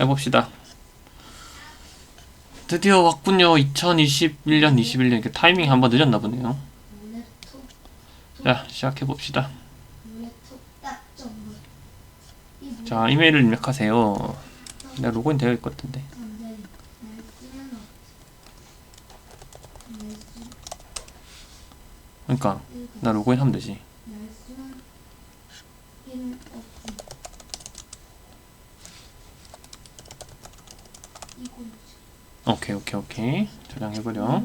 해봅시다. 드디어 왔군요. 2021년, 21년 이렇게 타이밍이 한번 늦었나 보네요. 자, 시작해 봅시다. 눈에 톡딱 정말 이 뭐- 자, 이메일을 입력하세요. 내가 로그인 되어 날씨 그러니까 나 로그인 하면 되지. 날씨는 이는 없지 이건 오케이, 오케이, 오케이. 저장해버려.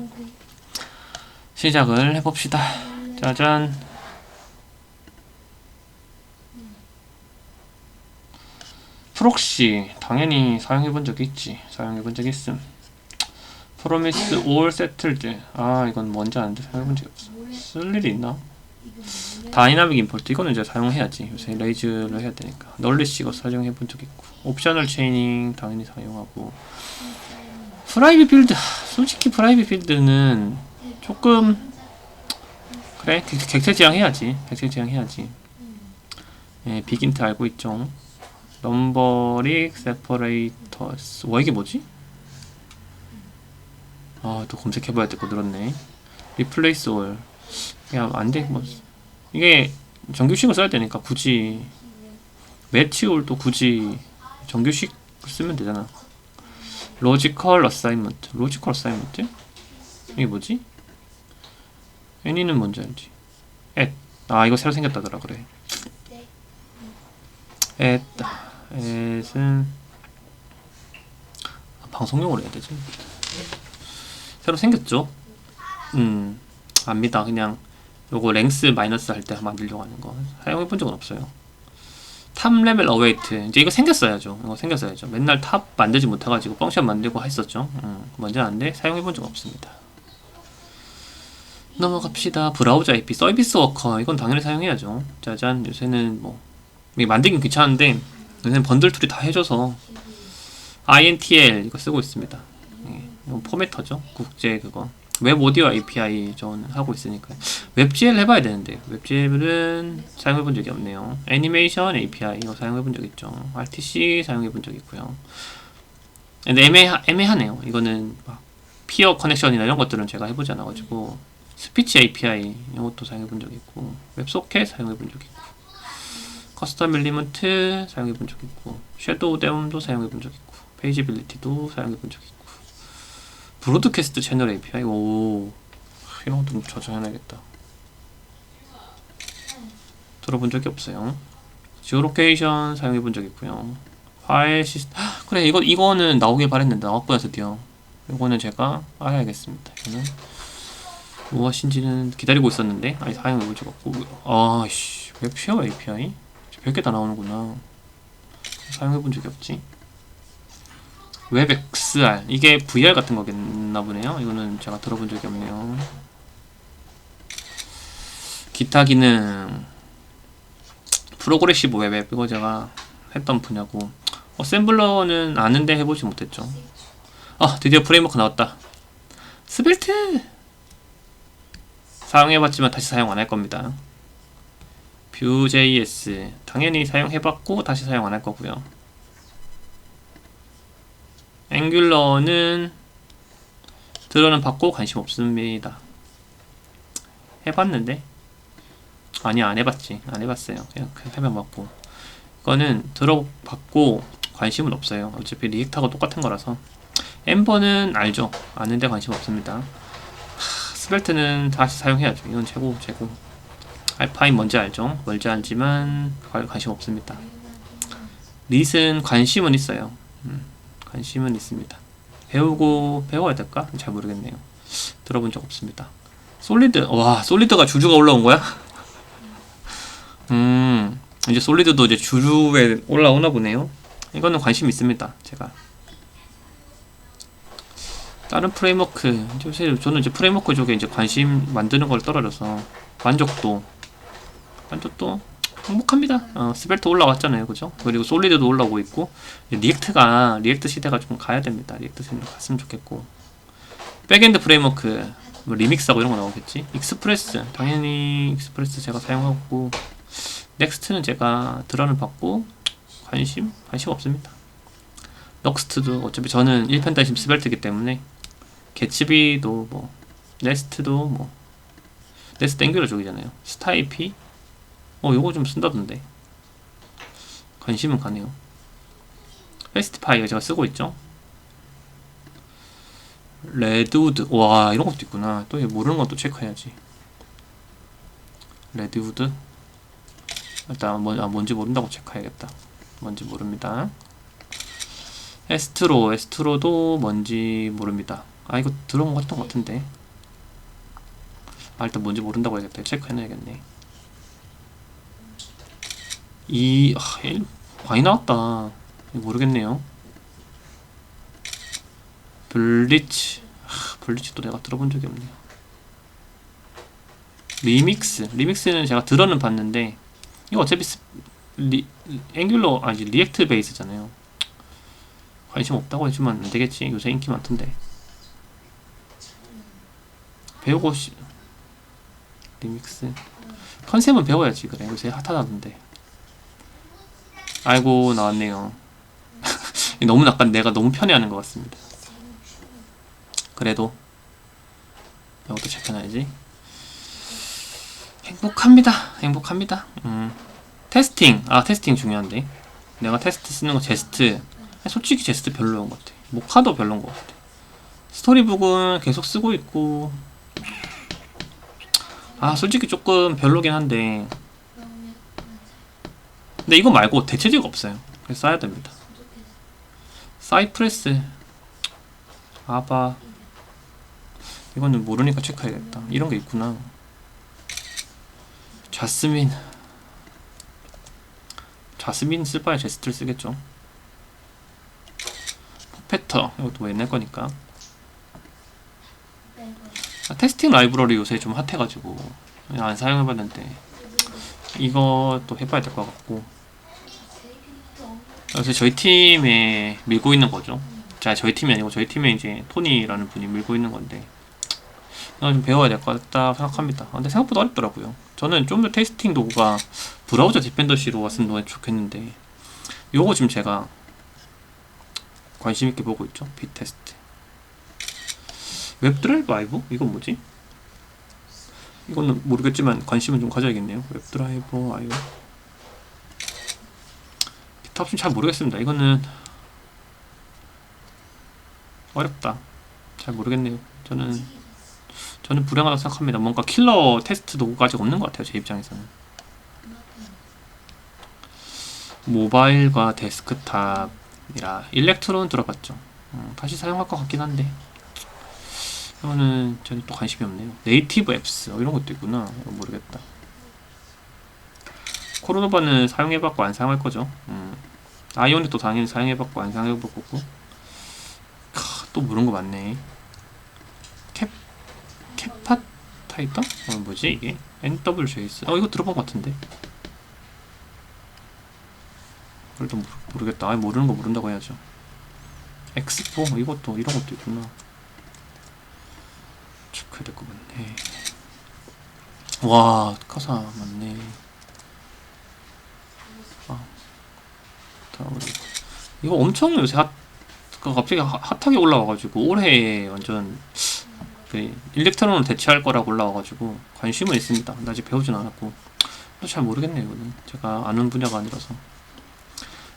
시작을 해봅시다. 짜잔. 프록시 당연히 사용해본 적이 있지. 사용해본 적이 있음. 프로미스 올 세틀드. 아 이건 뭔지 아는데 사용해본 적이 없어. 쓸 일이 있나? 다이나믹 임포트 이거는 이제 사용해야지. 요새 레이즈를 해야 되니까. 널리시 이거 사용해본 적 있고. 옵셔널 체이닝 당연히 사용하고. 프라이빗 빌드. 솔직히 프라이빗 빌드는 조금 그래 객- 객체 지향 해야지. 객체 지향 해야지. 예, 비긴트 알고 있죠. 넘버릭 세퍼레이터스. 와 이게 뭐지? 아또 검색해봐야 될 거 늘었네. 리플레이스 올. 야 안돼 뭐 이게 정규식을 써야 되니까 굳이 매치 올도 굳이 정규식 쓰면 되잖아. 로지컬 어사이먼트. 로지컬 어사이먼트? 이게 뭐지? 애니는 뭔지 알지? 앳. 아 이거 새로 생겼다더라 그래. 앳. 앳은 아, 방송용으로 해야 되지. 새로 생겼죠? 음 압니다. 그냥 요거 랭스 마이너스 할 때 만들려고 하는 거 사용해 본 적은 없어요. 탑 레벨 어웨이트 이제 이거 생겼어야죠. 이거 생겼어야죠. 맨날 탑 만들지 못해가지고 펑션 만들고 했었죠. 음, 뭔지 아는데 사용해 본 적 없습니다. 넘어갑시다. 브라우저 IP 서비스 워커 이건 당연히 사용해야죠. 짜잔 요새는 뭐 이게 만들긴 귀찮은데 요새는 번들 툴이 다 해줘서 INTL 이거 쓰고 있습니다. 예, 이건 포매터죠. 국제 그거 웹 오디오 API 저는 하고 있으니까 웹GL 해봐야 되는데 웹GL은 사용해본 적이 없네요. 애니메이션 API 이거 사용해본 적 있죠. RTC 사용해본 적 있고요. 근데 애매하, 애매하네요. 이거는 막 피어 커넥션이나 이런 것들은 제가 해보지 않아가지고 스피치 API 이것도 사용해본 적 있고 웹소켓 사용해본 적 있고 커스텀 엘리먼트 사용해본 적 있고 섀도우 데움도 사용해본 적 있고 페이지빌리티도 사용해본 적 있고 브로드캐스트 채널 API 오. 이런 것도 좀 저장해놔야겠다. 들어본 적이 없어요. 지오로케이션 사용해본 적 있고요. 파일 시스템 그래 이거 이거는 나오길 바랬는데 나왔구나 드디어 이거는 제가 알아야겠습니다. 이거는. 무엇인지는 기다리고 있었는데 아니 사용해본 적 없고. 아씨. 웹쉐어 API 100개 다 나오는구나. 사용해본 적이 없지 웹XR 이게 VR 같은 거겠나 보네요. 이거는 제가 들어본 적이 없네요. 기타 기능. 프로그레시브 웹 이거 제가 했던 분야고. 어셈블러는 아는데 해보지 못했죠. 아 드디어 프레임워크 나왔다. 스벨트! 사용해봤지만 다시 사용 안 할 겁니다. Vue.js 당연히 사용해봤고 다시 사용 안 할 거고요 앵귤러는 들어는 받고 관심 없습니다. 해봤는데? 아니 안 해봤지. 안 해봤어요. 그냥 해봐봤고. 이거는 들어받고 관심은 없어요. 어차피 리액트하고 똑같은 거라서. 엠버는 알죠. 아는데 관심 없습니다. 하, 스벨트는 다시 사용해야죠. 이건 최고 최고. 알파인 뭔지 알죠? 뭔지 알지만 관- 관심 없습니다. 릿은 관심은 있어요. 음, 관심은 있습니다. 배우고 배워야 될까? 잘 모르겠네요. 들어본 적 없습니다. 솔리드 와 솔리드가 주주가 올라온 거야? 음 이제 솔리드도 이제 주류에 올라오나 보네요. 이거는 관심 있습니다. 제가. 다른 프레임워크 요새 저는 이제 프레임워크 쪽에 이제 관심 만드는 걸 떨어져서 만족도 만족도 행복합니다. 어, 스벨트 올라왔잖아요, 그죠? 그리고 솔리드도 올라오고 있고 리액트가 리액트 시대가 좀 가야 됩니다. 리액트 시대 갔으면 좋겠고 백엔드 프레임워크 뭐 리믹스하고 이런 거 나오겠지. 익스프레스 당연히 익스프레스 제가 사용하고 넥스트는 제가 드런을 받고 관심 관심 없습니다. 넉스트도 어차피 저는 1펜 다시 스벨트이기 때문에 개츠비도 뭐 네스트도 뭐 네스트 앵귤러 쪽이잖아요 스타이피 어 요거 좀 쓴다던데. 관심은 가네요. 페스티파이어 제가 쓰고 있죠? 레드우드 와 이런 것도 있구나. 또 모르는 것도 체크해야지. 레드우드 일단 뭐, 아, 뭔지 모른다고 체크해야겠다. 뭔지 모릅니다. 에스트로 에스트로도 뭔지 모릅니다. 아 이거 들어본 것 같던 것 같은데. 아 일단 뭔지 모른다고 해야겠다. 체크해놔야겠네 이 아, 일- 많이 나왔다. 모르겠네요. 블리치 아, 블리치 또 내가 들어본 적이 없네요 리믹스. 리믹스는 제가 들어는 봤는데 이거 어차피 스, 리, 앵귤러 아니 리액트 베이스잖아요. 관심 없다고 해주면 안 되겠지. 요새 인기 많던데. 배우고 싶 리믹스. 컨셉은 배워야지 그래. 요새 핫하다던데 아이고 나왔네요. 너무 약간 내가 너무 편해하는 것 같습니다. 그래도 이것도 체크해놔야지? 행복합니다. 행복합니다. 음. 테스팅. 아 테스팅 중요한데. 내가 테스트 쓰는 거 제스트. 솔직히 제스트 별로인 것 같아. 모카도 별로인 것 같아. 스토리북은 계속 쓰고 있고. 아 솔직히 조금 별로긴 한데 근데 이거 말고 대체제가 없어요. 그래서 써야 됩니다. 사이프레스 아바. 이거는 모르니까 체크해야겠다. 이런 게 있구나. 자스민. 자스민 쓸 바에 제스트를 쓰겠죠. 포페터. 이것도 뭐 옛날 거니까. 아, 테스팅 라이브러리 요새 좀 핫해가지고. 안 사용해봤는데. 이것도 해봐야 될 것 같고 요새 저희 팀에 밀고 있는 거죠. 자 저희 팀이 아니고 저희 팀에 이제 토니라는 분이 밀고 있는 건데. 이건 좀 배워야 될 것 같다 생각합니다. 아, 근데 생각보다 어렵더라고요. 저는 좀 더 테스팅 도구가 브라우저 디펜더시로 왔으면 좋겠는데. 요거 지금 제가 관심 있게 보고 있죠? 비테스트. 웹드라이브 아이브? 이건 뭐지? 이거는 모르겠지만 관심은 좀 가져야겠네요. 웹드라이브 아이브 옵션 잘 모르겠습니다. 이거는 어렵다. 잘 모르겠네요. 저는 저는 불행하다고 생각합니다. 뭔가 킬러 테스트 도구가 아직 없는 것 같아요 제 입장에서는. 모바일과 데스크탑이라 일렉트론 들어봤죠. 음, 다시 사용할 것 같긴 한데. 이거는 저는 또 관심이 없네요. 네이티브 앱스 어, 이런 것도 있구나. 모르겠다. 코로나바는 사용해봤고 안 사용할 거죠. 음. 아이오닉도 당연히 사용해봤고 안 사용해볼 거고. 캬, 또 모르는 거 많네. 캡 캐파타이터? 어 뭐지 이게? NWJS. 어 이거 들어본 것 같은데. 그래도 모르, 모르 겠다. 아니, 모르는 거 모른다고 해야죠. 엑스포 이것도 이런 것도 있구나. 체크해야 될것 같네. 와, 카사 맞네. 아, 다 우리 이거 엄청 요새 핫, 그 갑자기 핫- 핫하게 올라와가지고 올해 완전 그 일렉트론을 대체할 거라고 올라와가지고 관심은 있습니다. 근데 아직 배우진 않았고 또 잘 모르겠네요. 이거는 제가 아는 분야가 아니라서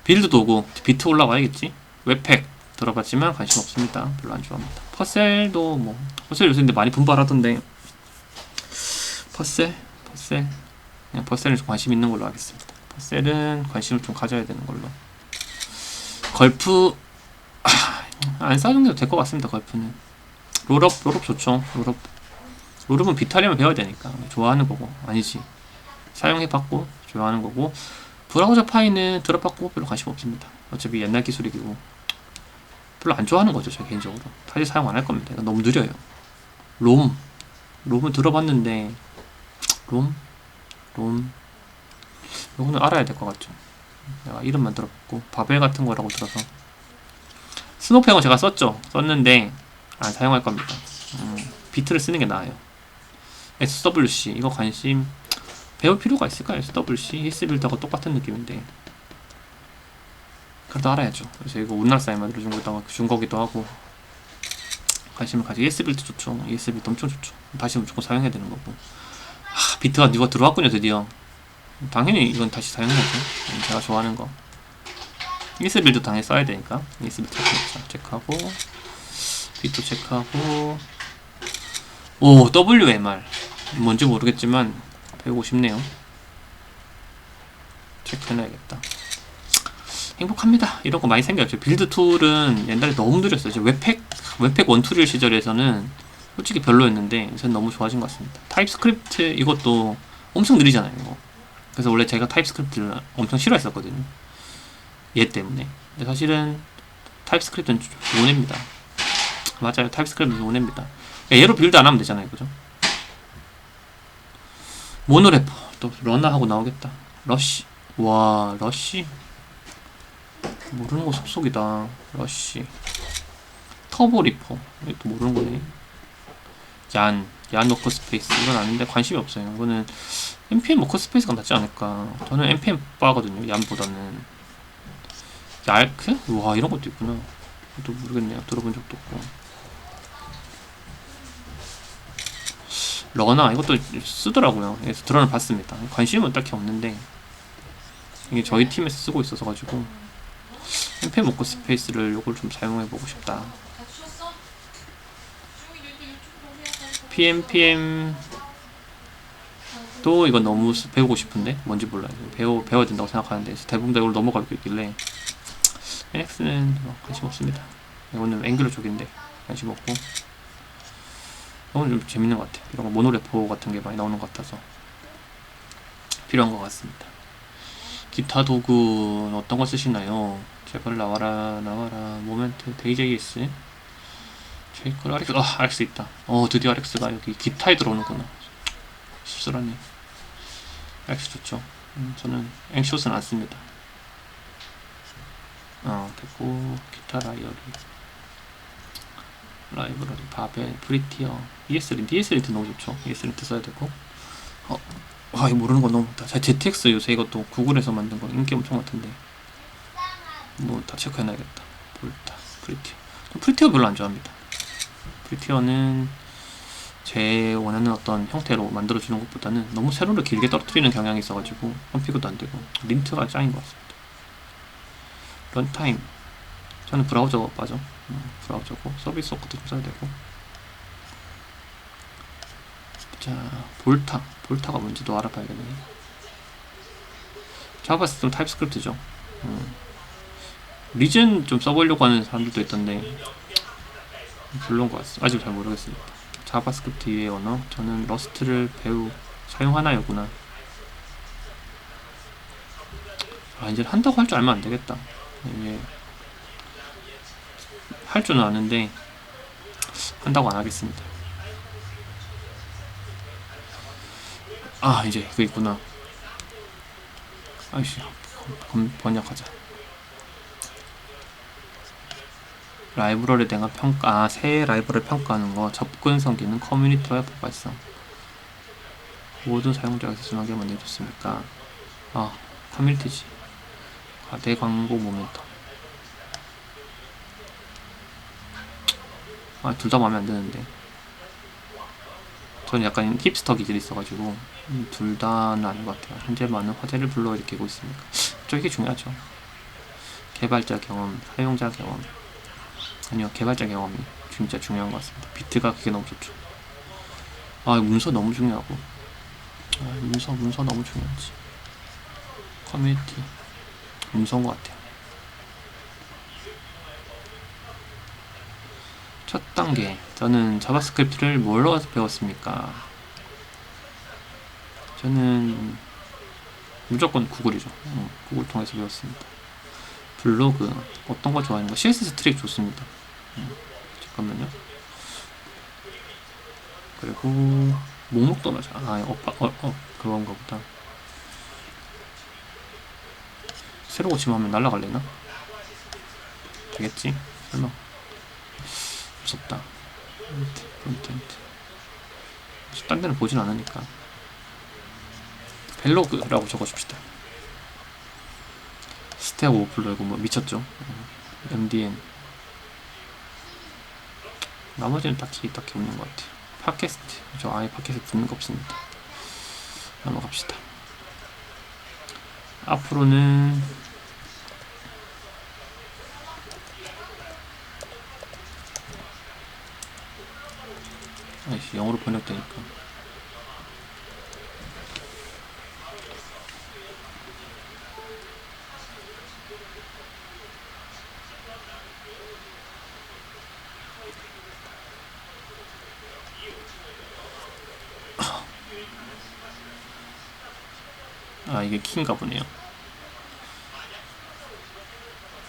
빌드 도구 비트 올라와야겠지. 웹팩 들어봤지만 관심 없습니다. 별로 안 좋아합니다. 퍼셀도 뭐 퍼셀 요새 근데 많이 분발하던데 퍼셀 퍼셀 그냥 퍼셀은 좀 관심 있는 걸로 하겠습니다. 퍼셀은 관심을 좀 가져야 되는 걸로. 걸프 아, 안 사용해도 될 것 같습니다. 걸프는 롤업 롤업 좋죠. 롤업 롤업은 비타리만 배워야 되니까 좋아하는 거고 아니지 사용해봤고 좋아하는 거고 브라우저 파이는 들어봤고 별로 관심 없습니다. 어차피 옛날 기술이고 별로 안 좋아하는 거죠, 저 개인적으로. 사실 사용 안 할 겁니다. 너무 느려요. 롬. 롬은 들어봤는데, 롬? 롬. 이거는 알아야 될 것 같죠. 내가 이름만 들어봤고, 바벨 같은 거라고 들어서. 스노팽어 제가 썼죠. 썼는데, 안 사용할 겁니다. 음, 비트를 쓰는 게 나아요. SWC. 이거 관심, 배울 필요가 있을까요? SWC. 히스빌드하고 똑같은 느낌인데. 그래도 알아야죠. 그래서 이거 우리나라 사인 만들어준 거다가 준 거기도 하고 관심을 가지고 ESB도 좋죠. ESB도 엄청 좋죠. 다시 무조건 사용해야 되는 거고. 하, 비트가 누가 들어왔군요 드디어. 당연히 이건 다시 사용해야죠. 음, 제가 좋아하는 거. ESB도 당연히 써야 되니까 ESB 체크, 체크하고 비트 체크하고 오 WMR 뭔지 모르겠지만 배우고 싶네요. 체크해놔야겠다. 행복합니다. 이런 거 많이 생겼죠. 빌드 툴은 옛날에 너무 느렸어요. 이제 웹팩 웹팩 원툴일 시절에서는 솔직히 별로였는데 요새는 너무 좋아진 것 같습니다. 타입스크립트 이것도 엄청 느리잖아요. 이거. 그래서 원래 제가 타입스크립트를 엄청 싫어했었거든요. 얘 때문에. 근데 사실은 타입스크립트는 좋은 애입니다. 맞아요. 타입스크립트는 좋은 애입니다. 그러니까 얘로 빌드 안 하면 되잖아요. 그죠? 모노래퍼 또 러너 하고 나오겠다. 러쉬 와 러쉬 모르는 거 속속이다. 러쉬 터보 리퍼 이것도 모르는 거네. 얀, 얀 워커 스페이스 이건 아닌데 관심이 없어요. 이거는 npm 워커 스페이스가 낫지 않을까. 저는 npm 빠거든요. 얀보다는 얄크? 와 이런 것도 있구나. 또 모르겠네요. 들어본 적도 없고. 러나 이것도 쓰더라고요. 그래서 들어는 봤습니다. 관심은 딱히 없는데 이게 저희 팀에서 쓰고 있어서 가지고 npm 워커스페이스를 요걸 좀 사용해 보고 싶다. PMPM 또 이건 너무 스- 배우고 싶은데 뭔지 몰라요. 배워 배워야 된다고 생각하는데 대부분 다 이걸 넘어가고 있길래 NX는 뭐 관심 없습니다. 이거는 앵글러 쪽인데 관심 없고 이건 좀 재밌는 것 같아요. 이런 거 모노레포 같은 게 많이 나오는 것 같아서 필요한 것 같습니다. 기타 도구 어떤 거 쓰시나요? 제발 나와라 나와라 모멘트 데이제이스 제이클 RX 아 RX 있다. 어 드디어 RX가 여기 기타에 들어오는구나. 씁쓸하네 RX 좋죠. 음, 저는 앵쇼스는 안 씁니다. 어 됐고 기타 라이어리. 라이브러리 바벨 프리티어. ESLint ESLint 너무 좋죠. ESLint 써야 되고. 어, 와 이거 모르는 거 너무 많다. 자 ZX 요새 이것도 구글에서 만든 거 인기 엄청 많던데. 뭐 다 체크해놔야겠다. 볼타 프리티어. 저 프리티어 별로 안 좋아합니다 프리티어는 제 원하는 어떤 형태로 만들어주는 것보다는 너무 세로를 길게 떨어뜨리는 경향이 있어가지고 컴피그도 안 되고 린트가 짱인 것 같습니다. 런타임. 저는 브라우저가 빠져. 음, 브라우저고 서비스 워크도 좀 써야 되고. 자 볼타. 볼타가 뭔지도 알아봐야겠네. 자바 시스템 타입스크립트죠. 음. 리즌 좀 써보려고 하는 사람들도 있던데 별로인 것 같습니다. 아직 잘 모르겠습니다. 자바스크립트 이외의 언어 저는 러스트를 배우 사용하나요구나. 아 이제 한다고 할 줄 알면 안 되겠다. 이게 할 줄은 아는데 한다고 안 하겠습니다. 아 이제 그거 있구나. 아이씨 번- 번역하자. 라이브러리에 대한 평가, 아, 새 라이브러리 평가하는 거, 접근성 기능, 커뮤니티 웹 발성. 모든 사용자가 수준하게 만들어줬습니까? 아, 커뮤니티지. 과대 광고 모멘텀. 아, 둘 다 마음에 안 드는데. 저는 약간 힙스터 기질이 있어가지고, 음, 둘 다는 아닌 것 같아요. 현재 많은 화제를 불러일으키고 있습니까? 저 이게 중요하죠. 개발자 경험, 사용자 경험, 아니요 개발자 경험이 진짜 중요한 것 같습니다. 비트가 그게 너무 좋죠. 아 문서 너무 중요하고. 아, 문서 문서 너무 중요하지. 커뮤니티. 문서인 것 같아요. 첫 단계. 저는 자바스크립트를 뭘로 배웠습니까? 저는 무조건 구글이죠. 음, 구글 통해서 배웠습니다. 블로그. 어떤 거 좋아하는 거? CSS 트릭 좋습니다. 음, 잠깐만요. 그리고 목록도 맞아. 아, 어, 어, 어 그건가 보다. 새로 고치면 하면 날라갈래나? 되겠지? 설마. 무섭다. 프론트, 프론트엔드. 딴 데는 보진 않으니까. 벨로그라고 적어줍시다. 스택 오버플로 이거 뭐 미쳤죠. 어, MDN. 나머지는 딱히 딱히 없는 것 같아요. 팟캐스트. 저 아예 팟캐스트 듣는 거 없습니다. 넘어갑시다. 앞으로는 아이씨 영어로 번역되니까 키인가 보네요.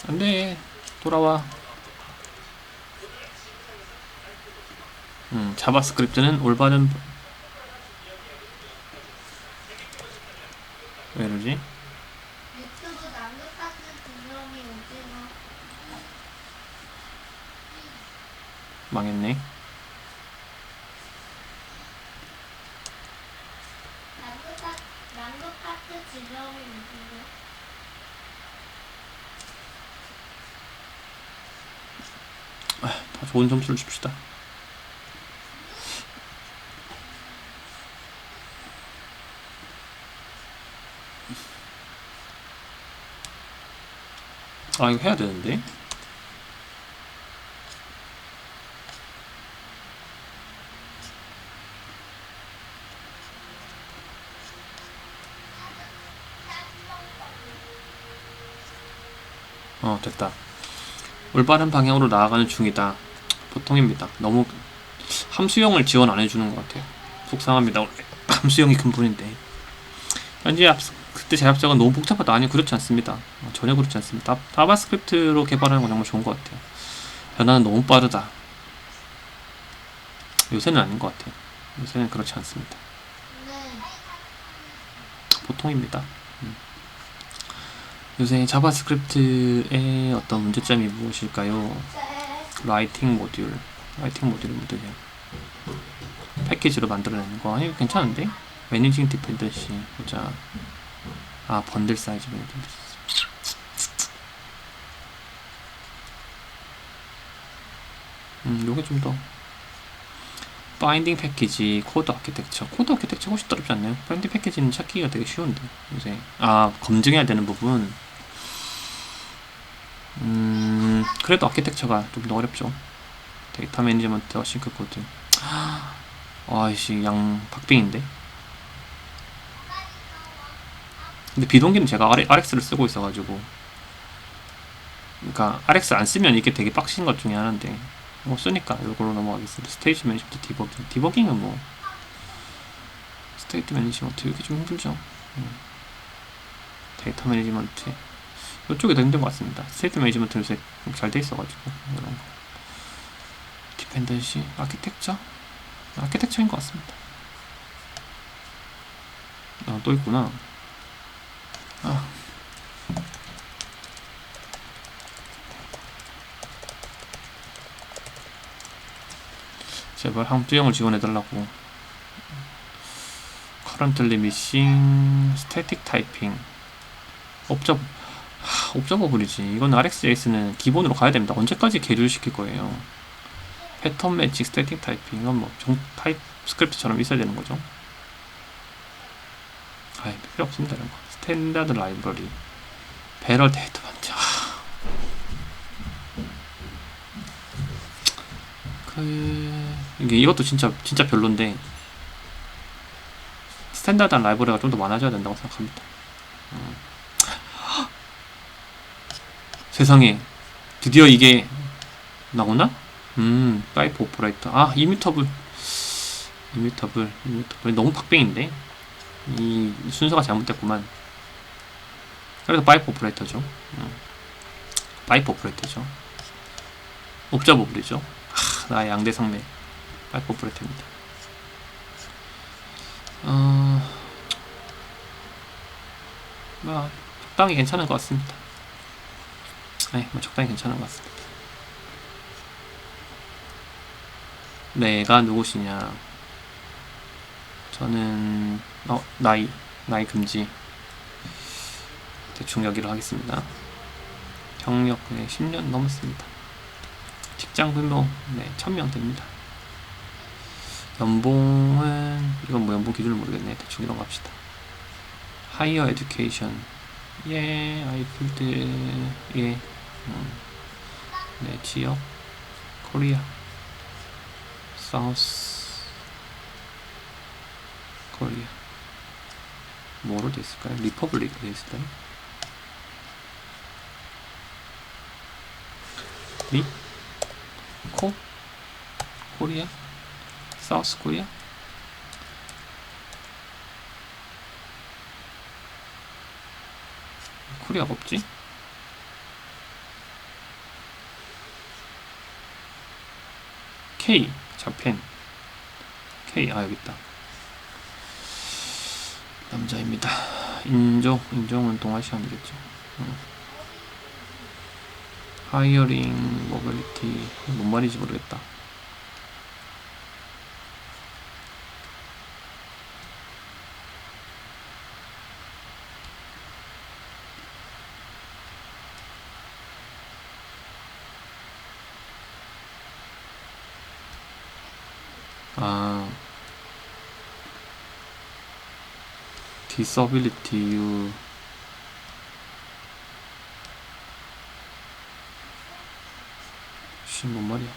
안 돼 돌아와. 음 자바스크립트는 올바른 왜 이러지? 유튜브 남극하트 분명히 오징어 망했네 남극하 남극하트 지명이 오징어 다 좋은 점수를 줍시다. 아 이거 해야 되는데. 어 됐다. 올바른 방향으로 나아가는 중이다 보통입니다. 너무 함수형을 지원 안 해주는 것 같아요. 속상합니다. 원래 함수형이 근본인데. 현재 앞, 그때 제작자가 너무 복잡하다. 아니 그렇지 않습니다. 어, 전혀 그렇지 않습니다. 다- 자바스크립트로 개발하는 건 정말 좋은 것 같아요. 변화는 너무 빠르다. 요새는 아닌 것 같아요. 요새는 그렇지 않습니다. 네 보통입니다. 음. 요새 자바스크립트의 어떤 문제점이 무엇일까요? 라이팅 모듈 라이팅 모듈이 뭐더냐 패키지로 만들어내는 거. 아니 괜찮은데? 매니징 디펜던시 보자. 아 번들 사이즈 매니징 음 요게 좀더 바인딩 패키지 코드 아키텍처. 코드 아키텍처 훨씬 어렵지 않나요? 바인딩 패키지는 찾기가 되게 쉬운데 요새. 아 검증해야 되는 부분. 음 그래도 아키텍처가 좀 더 어렵죠. 데이터 매니지먼트와 싱크 코드 아이씨 양 박빙인데? 근데 비동기는 제가 RX를 쓰고 있어가지고. 그러니까 RX 안 쓰면 이게 되게 빡신 것 중에 하나인데. 뭐 쓰니까 이걸로 넘어가겠습니다 스테이지 매니지먼트 디버깅. 디버깅은 뭐 스테이트 매니지먼트 이게 좀 힘들죠. 음. 데이터 매니지먼트 이쪽이 더 힘든 것 같습니다. 스테이트 매니지먼트 요새 잘 돼 있어가지고 이런 거. 디펜던시 아키텍처 아키텍처인 것 같습니다. 아 또 있구나. 아. 제발 함수형을 지원해달라고. Currently missing 옵저버 하, 옵저버블이지. 이건 RxJS는 기본으로 가야 됩니다. 언제까지 계류 시킬 거예요? 패턴 매칭 스태틱 타이핑 이건 뭐 정, 타입 스크립트처럼 있어야 되는 거죠? 아이 필요 없습니다 이런 거. 스탠다드 라이브러리. 배럴 데이터 반자. 그 이게 이것도 진짜 진짜 별론데 스탠다드한 라이브러리가 좀 더 많아져야 된다고 생각합니다. 음. 세상에 드디어 이게 나오나? 음, 파이프 오퍼레이터. 아, 이뮤터블. 이뮤터블, 이뮤터블. 너무 박빙인데? 이 순서가 잘못됐구만. 그래서 파이프 오퍼레이터죠. 음. 파이프 오퍼레이터죠. 옵저버블이죠. 하, 나의 양대 성매. 파이프 오퍼레이터입니다. 어, 뭐, 적당히 괜찮은 것 같습니다. 네, 뭐 적당히 괜찮은 것 같습니다. 내가 누구시냐? 저는 어 나이 나이 금지 대충 여기로 하겠습니다. 경력 네, 10년 넘었습니다. 직장 규모 네, 1000명 됩니다. 연봉은 이건 뭐 연봉 기준을 모르겠네. 대충 이런 거 합시다. 하이어 에듀케이션 예, 아이필드 예, 음, 네 지역 코리아 사우스 코리아 뭐로 돼 있을까요? 리퍼블릭 돼 있을까요? 리? 코? 코리아? 사우스 코리아? 코리아가 없지? K. 자펜. K. 아 여기 있다. 남자입니다. 인종 인종은 동아시안이겠죠. 음. 하이어링 모빌리티 뭔 말인지 모르겠다 disability you 씨뭔 말이야?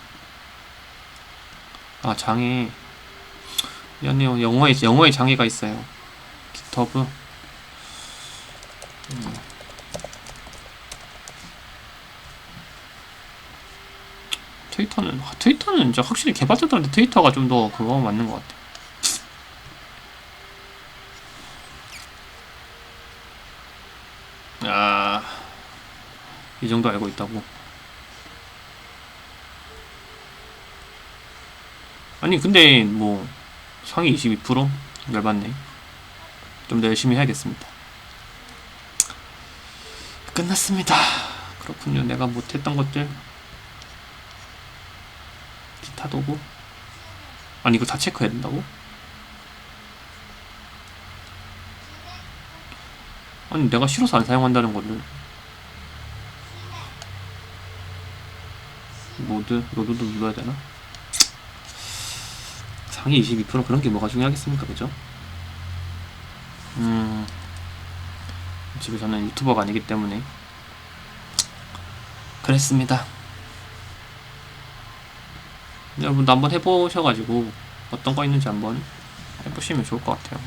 아 장애. 미안해요. 영어에 영어에 장애가 있어요. 기터브 음. 트위터는 아, 트위터는 진짜 확실히 개발자들한테 트위터가 좀 더 그거 맞는 것 같아. 아, 이 정도 알고 있다고. 아니 근데 뭐 상위 22% 열받네. 좀 더 열심히 해야겠습니다. 끝났습니다. 그렇군요. 내가 못했던 것들 기타 도구? 아니 이거 다 체크해야 된다고? 아니 내가 싫어서 안 사용한다는 거를 모드 로드도 눌러야 되나? 상위 22% 그런 게 뭐가 중요하겠습니까 그죠? 음 집에 저는 유튜버가 아니기 때문에 그랬습니다 여러분도 한번 해보셔가지고 어떤 거 있는지 한번 해보시면 좋을 것 같아요.